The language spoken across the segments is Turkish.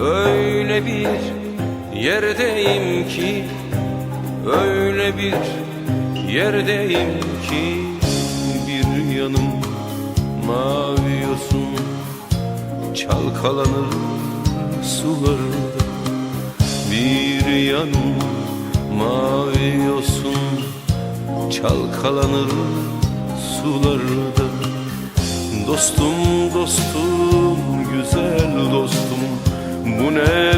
Öyle bir yerdeyim ki Öyle bir yerdeyim ki Bir yanım mavi yosun Çalkalanır sularda. Bir yanım mavi yosun Çalkalanır sularda. Dostum dostum güzel dostum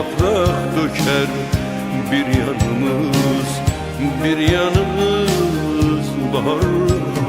Yaprak döker bir yanımız Bir yanımız bahar